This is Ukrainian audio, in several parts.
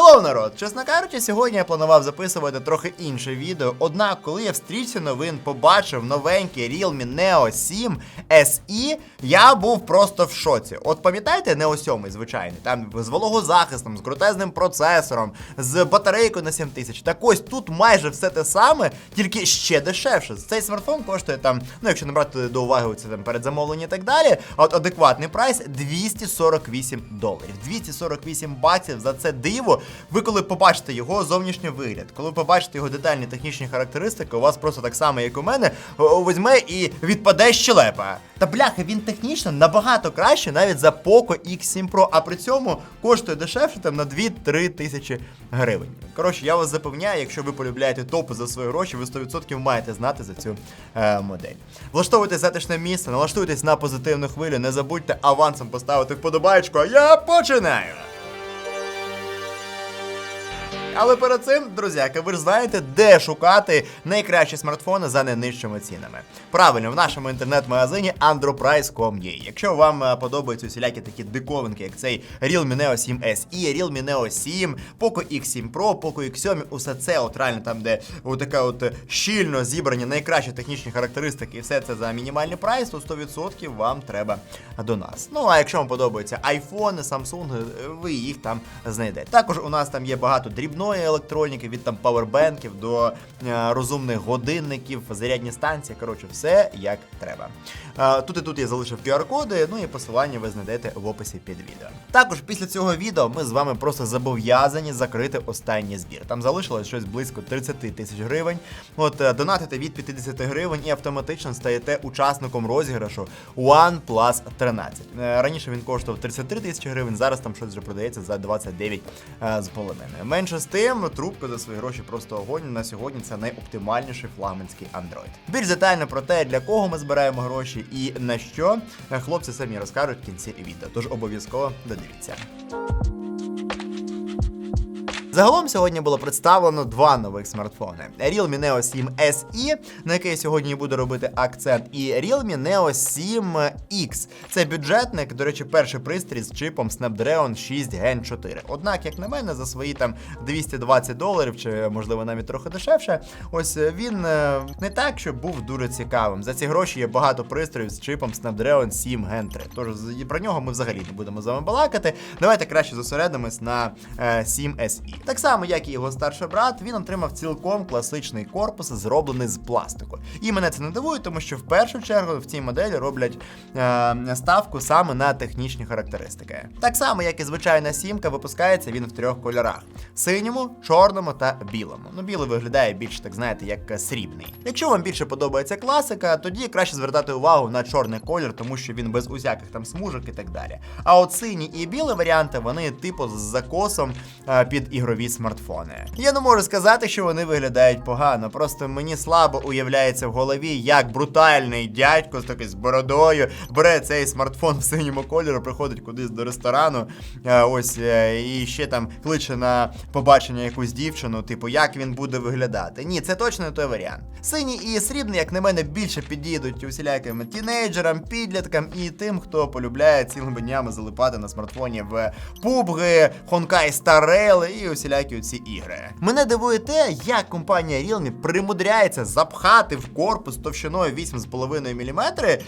Hello. Hello, народ! Чесно кажучи, сьогодні я планував записувати трохи інше відео. Однак, коли я в стрічці новин побачив новенький Realme Neo 7 SE, я був просто в шоці. От пам'ятаєте Neo 7 звичайний, там з вологозахистом, з крутезним процесором, з батарейкою на 7000. Так ось тут майже все те саме, тільки ще дешевше. Цей смартфон коштує там, ну якщо не брати до уваги це там передзамовлення і так далі. От адекватний прайс 248 доларів. 248 баксів за це диво. Ви коли побачите його зовнішній вигляд, коли побачите його детальні технічні характеристики, у вас просто так само, як у мене, візьме і відпаде щелепа. Та бляха, він технічно набагато краще навіть за Poco X7 Pro, а при цьому коштує дешевше там на 2-3 тисячі гривень. Коротше, я вас запевняю, якщо ви полюбляєте топи за свої гроші, ви 100% маєте знати за цю е, модель. Влаштовуйте затишне місце, налаштуйтесь на позитивну хвилю, не забудьте авансом поставити вподобайку, а я починаю! Але перед цим, друзяки, ви ж знаєте, де шукати найкращі смартфони за найнижчими цінами. Правильно, в нашому інтернет-магазині androprice.com.ua. Якщо вам е, подобаються усілякі такі диковинки, як цей Realme Neo 7 SE, Realme Neo 7, Poco X7 Pro, Poco X7, усе це от реально там, де така от щільно зібрані найкращі технічні характеристики, і все це за мінімальний прайс, то 100% вам треба до нас. Ну а якщо вам подобаються iPhone, Samsung, е, ви їх там знайдете. Також у нас там є багато дрібної електроніки, від там павербенків до е, розумних годинників, зарядні станції. Коротше, все як треба. Е, тут і тут я залишив QR-коди, ну і посилання ви знайдете в описі під відео. Також після цього відео ми з вами просто зобов'язані закрити останній збір. Там залишилось щось близько 30 тисяч гривень. От е, донатите від 50 гривень і автоматично стаєте учасником розіграшу OnePlus 13. Е, Раніше він коштував 33 тисячі гривень, зараз там щось вже продається за 29 е, з половиною. Менше з тим, трубка за свої гроші просто огонь. На сьогодні це найоптимальніший флагманський Android. Більш детально про те, для кого ми збираємо гроші і на що, е, хлопці самі розкажуть в кінці відео. Тож обов'язково додивіться. Загалом сьогодні було представлено два нових смартфони: Realme Neo 7 SE, на який сьогодні буду робити акцент, і Realme Neo 7 X. Це бюджетник, до речі, перший пристрій з чипом Snapdragon 6 Gen 4. Однак, як на мене, за свої там 220 доларів, чи можливо навіть трохи дешевше, ось він е, не так, щоб був дуже цікавим. За ці гроші є багато пристроїв з чипом Snapdragon 7 Gen 3. Тож про нього ми взагалі не будемо з вами балакати. Давайте краще зосередимось на е, 7 SE. Так само, як і його старший брат, він отримав цілком класичний корпус, зроблений з пластику. І мене це не дивує, тому що в першу чергу в цій моделі роблять е, ставку саме на технічні характеристики. Так само, як і звичайна сімка, випускається він в трьох кольорах: синьому, чорному та білому. Ну, білий виглядає більш, так знаєте, як срібний. Якщо вам більше подобається класика, тоді краще звертати увагу на чорний колір, тому що він без усяких там смужок і так далі. А от сині і білі варіанти, вони типу з закосом е, під ігрові смартфони. Я не можу сказати, що вони виглядають погано. Просто мені слабо уявляється в голові, як брутальний дядько з такий з бородою бере цей смартфон в синьому кольору, приходить кудись до ресторану. е, Ось е, і ще там кличе на побачення якусь дівчину, типу, як він буде виглядати. Ні, це точно не той варіант. Синій і срібний, як на мене, більше підійдуть усіляким тінейджерам, підліткам і тим, хто полюбляє цілими днями залипати на смартфоні в PUBG, Honkai Star Rail і усілякі ці ігри. Мене дивує те, як компанія Realme примудряється запхати в корпус товщиною 8,5 мм е,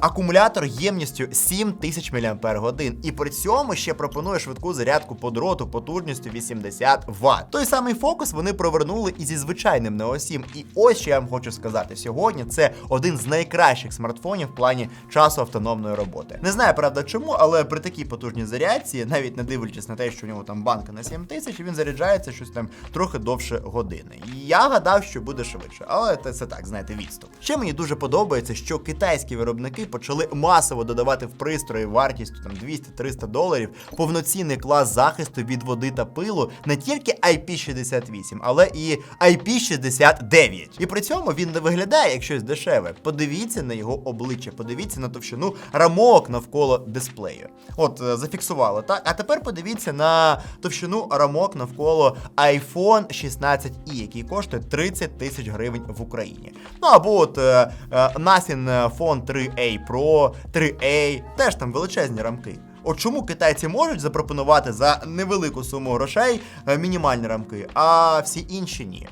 акумулятор ємністю 7000 мАч. І при цьому ще пропонує швидку зарядку по дроту потужністю 80 Вт. Той самий фокус вони провернули і зі звичайним Neo 7. І ось що я вам хочу сказати: сьогодні це один з найкращих смартфонів в плані часу автономної роботи. Не знаю, правда, чому, але при такій потужній зарядці, навіть не дивлячись на те, що у нього там банка на 7000, він заряджається щось там трохи довше години. Я гадав, що буде швидше, але це, це так, знаєте, відступ. Ще мені дуже подобається, що китайські виробники почали масово додавати в пристрої вартістю там 200-300 доларів повноцінний клас захисту від води та пилу не тільки IP68, але і IP69. І при цьому він не виглядає як щось дешеве. Подивіться на його обличчя, подивіться на товщину рамок навколо дисплею. От е, зафіксували, так? А тепер подивіться на товщину рамок навколо iPhone 16 i який коштує 30 тисяч гривень в Україні. Ну або от е, е, Phone 3A Pro, 3A, теж там величезні рамки. От чому китайці можуть запропонувати за невелику суму грошей е, мінімальні рамки, а всі інші ні?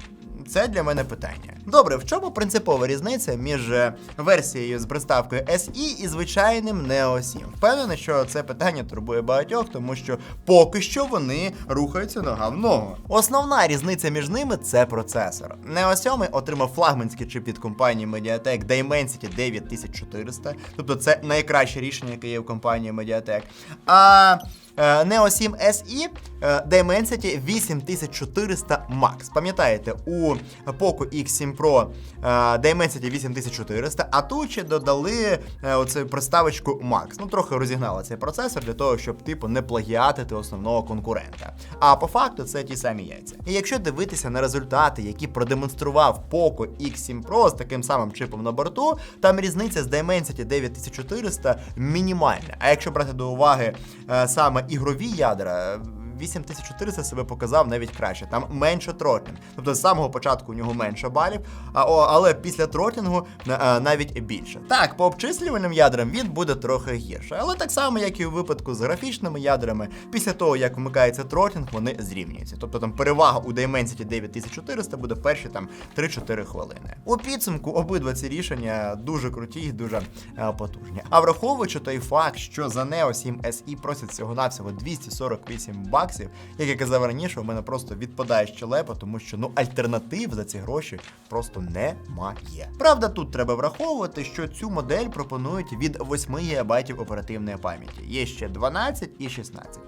Це для мене питання. Добре, в чому принципова різниця між е, версією з приставкою SE і звичайним Neo 7? Впевнений, що це питання турбує багатьох, тому що поки що вони рухаються нога в ногу. Основна різниця між ними це процесор. Neo 7 отримав флагманський чип від компанії Mediatek Dimensity 9400, тобто це найкраще рішення, яке є в компанії Mediatek. А Neo 7 SE е, Dimensity 8400 Max. Пам'ятаєте, у Poco X7 Pro е, Dimensity 8400, а тут ще додали е, оцю приставочку Max. Ну, трохи розігнали цей процесор для того, щоб типу не плагіатити основного конкурента. А по факту це ті самі яйця. І якщо дивитися на результати, які продемонстрував Poco X7 Pro з таким самим чипом на борту, там різниця з Dimensity 9400 мінімальна. А якщо брати до уваги е, саме ігрові ядра. 8400 себе показав навіть краще. Там менше тротлінг. Тобто з самого початку у нього менше балів, але після тротлінгу е, навіть більше. Так, по обчислювальним ядрам він буде трохи гірше. Але так само, як і у випадку з графічними ядрами, після того, як вмикається тротлінг, вони зрівнюються. Тобто там перевага у Dimensity 9400 буде перші там 3-4 хвилини. У підсумку обидва ці рішення дуже круті і дуже е, потужні. А враховуючи той факт, що за Neo 7 SE просять всього-навсього 248 баксів, як я казав раніше, у мене просто відпадає щелепа, тому що ну альтернатив за ці гроші просто немає. Правда, тут треба враховувати, що цю модель пропонують від 8 ГБ оперативної пам'яті. Є ще 12 і 16.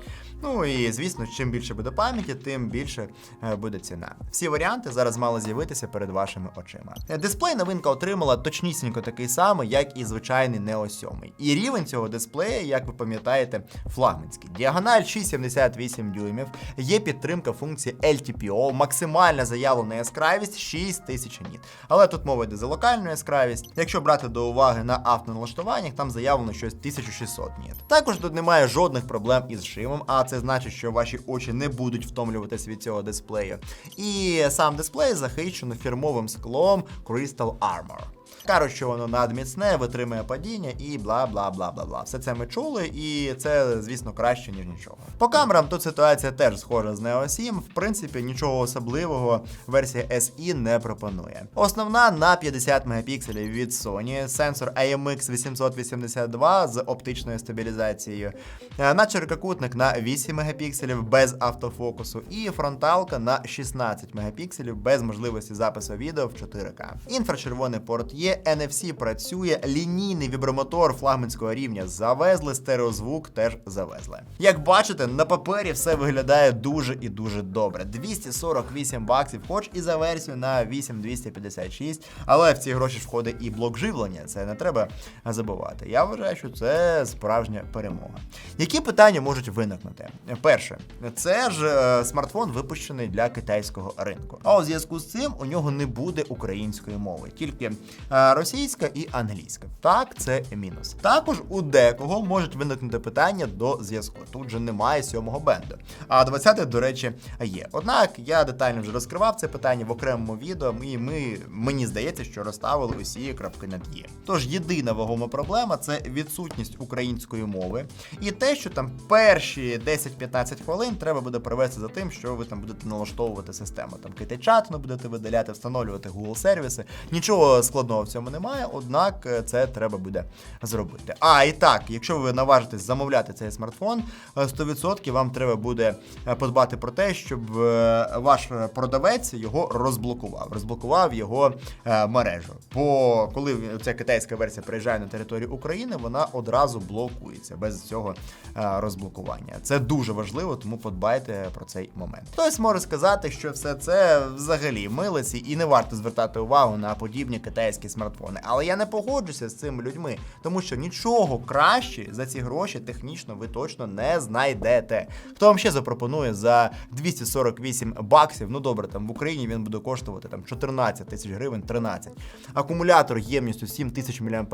Ну і звісно, чим більше буде пам'яті, тим більше е, буде ціна. Всі варіанти зараз мали з'явитися перед вашими очима. Е, Дисплей новинка отримала точнісінько такий самий, як і звичайний Neo 7. І рівень цього дисплея, як ви пам'ятаєте, флагманський. Діагональ 6,78 дюймів, є підтримка функції LTPO, максимальна заявлена яскравість 6000 ніт. Але тут мова йде за локальну яскравість. Якщо брати до уваги на автоналаштуваннях, там заявлено щось 1600 ніт. Також тут немає жодних проблем із шимом, а це значить, що ваші очі не будуть втомлюватись від цього дисплею. І сам дисплей захищено фірмовим склом Crystal Armor. Кажуть, що воно надміцне, витримує падіння і бла бла бла бла бла. Все це ми чули, і це, звісно, краще, ніж нічого. По камерам тут ситуація теж схожа з Neo 7. В принципі, нічого особливого версія SE не пропонує. Основна на 50 мегапікселів від Sony, сенсор AMX 882 з оптичною стабілізацією, надчеркокутник на 8 мегапікселів без автофокусу, і фронталка на 16 мегапікселів без можливості запису відео в 4К. Інфрачервоний порт є, NFC працює, лінійний вібромотор флагманського рівня завезли, стереозвук теж завезли. Як бачите, на папері все виглядає дуже і дуже добре. 248 баксів, хоч і за версію на 8256, але в ці гроші входить і блок живлення. Це не треба забувати. Я вважаю, що це справжня перемога. Які питання можуть виникнути? Перше, це ж е, смартфон випущений для китайського ринку. А у зв'язку з цим у нього не буде української мови, тільки російська і англійська. Так, це мінус. Також у декого можуть виникнути питання до зв'язку. Тут же немає сьомого бенду. А 20 до речі, є. Однак я детально вже розкривав це питання в окремому відео, і ми мені здається, що розставили усі крапки над «і». Тож єдина вагома проблема це відсутність української мови, і те, що там перші 10-15 хвилин треба буде провести за тим, що ви там будете налаштовувати систему. Там китайчат ви будете видаляти, встановлювати Google сервіси. Нічого складного в цьому немає, однак е, це треба буде зробити. А і так, якщо ви наважитесь замовляти цей смартфон, е, 100% вам треба буде е, подбати про те, щоб е, ваш продавець його розблокував, розблокував його е, мережу. Бо коли ця китайська версія приїжджає на територію України, вона одразу блокується без цього е, розблокування. Це дуже важливо, тому подбайте про цей момент. Хтось може сказати, що все це взагалі милиці і не варто звертати увагу на подібні китайські смартфони. Але я не погоджуся з цими людьми, тому що нічого краще за ці гроші технічно ви точно не знайдете. Хто вам ще запропонує за 248 баксів? Ну добре, там в Україні він буде коштувати там 14 тисяч гривень, 13. Акумулятор ємністю 7 тисяч мАч,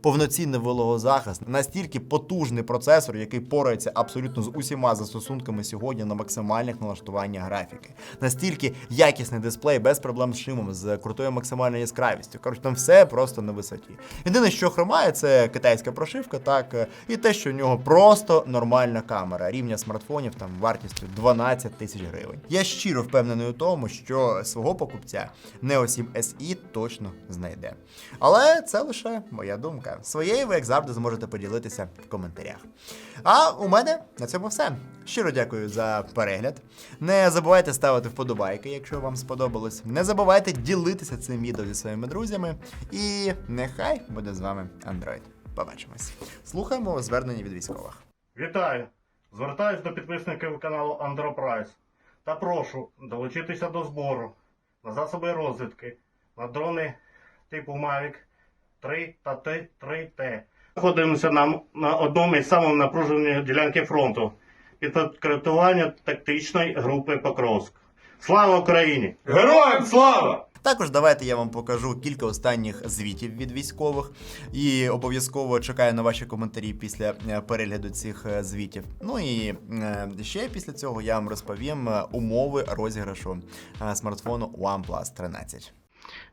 повноцінний вологозахист, настільки потужний процесор, який порається абсолютно з усіма застосунками сьогодні на максимальних налаштуваннях графіки. Настільки якісний дисплей без проблем з шимом, з крутою максимальною яскравістю. Коротше, там все просто на висоті. Єдине, що хромає, це китайська прошивка, так, і те, що в нього просто нормальна камера, рівня смартфонів там вартістю 12 тисяч гривень. Я щиро впевнений у тому, що свого покупця Neo 7 SE точно знайде. Але це лише моя думка. Своєю ви, як завжди, зможете поділитися в коментарях. А у мене на цьому все. Щиро дякую за перегляд. Не забувайте ставити вподобайки, якщо вам сподобалось. Не забувайте ділитися цим відео зі своїми друзями. І нехай буде з вами Android. Побачимось. Слухаємо звернення від військових. Вітаю! Звертаюсь до підписників каналу Андропрайс та прошу долучитися до збору на засоби розвідки на дрони типу Mavic 3 та Т3Т. Знаходимося на, на одному із самих напружених ділянки фронту під підкоректування тактичної групи Покровськ. Слава Україні! Героям слава! Також давайте я вам покажу кілька останніх звітів від військових і обов'язково чекаю на ваші коментарі після е, перегляду цих е, звітів. Ну і е, ще після цього я вам розповім умови розіграшу смартфону OnePlus 13.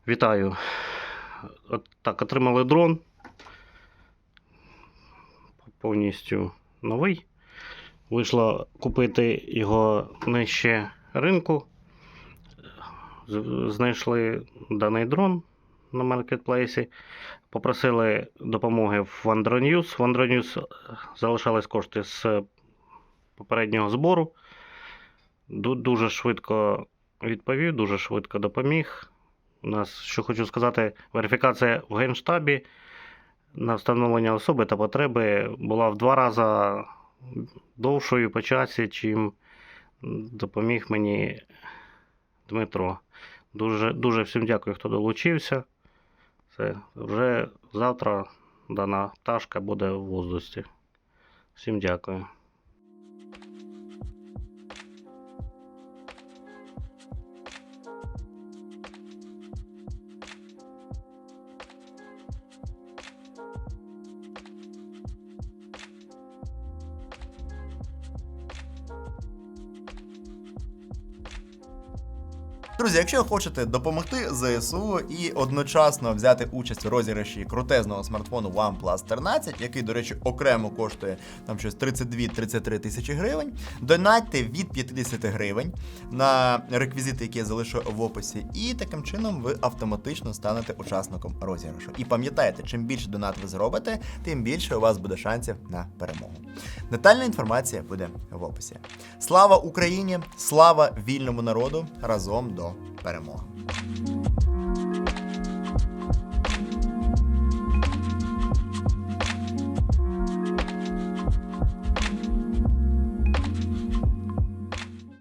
Вітаю. От так, отримали дрон. Повністю новий. Вийшло купити його нижче ринку. Знайшли даний дрон на маркетплейсі. Попросили допомоги в Wandronews. В Wandronews залишались кошти з попереднього збору. Дуже швидко відповів, дуже швидко допоміг. У нас, що хочу сказати, верифікація в Генштабі на встановлення особи та потреби була в два рази довшою по часі, чим допоміг мені Дмитро. Дуже, дуже всім дякую, хто долучився. Це вже завтра дана пташка буде в воздусі. Всім дякую. Друзі, якщо хочете допомогти ЗСУ і одночасно взяти участь у розіграші крутезного смартфону OnePlus 13, який, до речі, окремо коштує там щось 32-33 тисячі гривень, донатьте від 50 гривень на реквізити, які я залишу в описі, і таким чином ви автоматично станете учасником розіграшу. І пам'ятайте, чим більше донат ви зробите, тим більше у вас буде шансів на перемогу. Детальна інформація буде в описі. Слава Україні! Слава вільному народу! Разом до перемоги!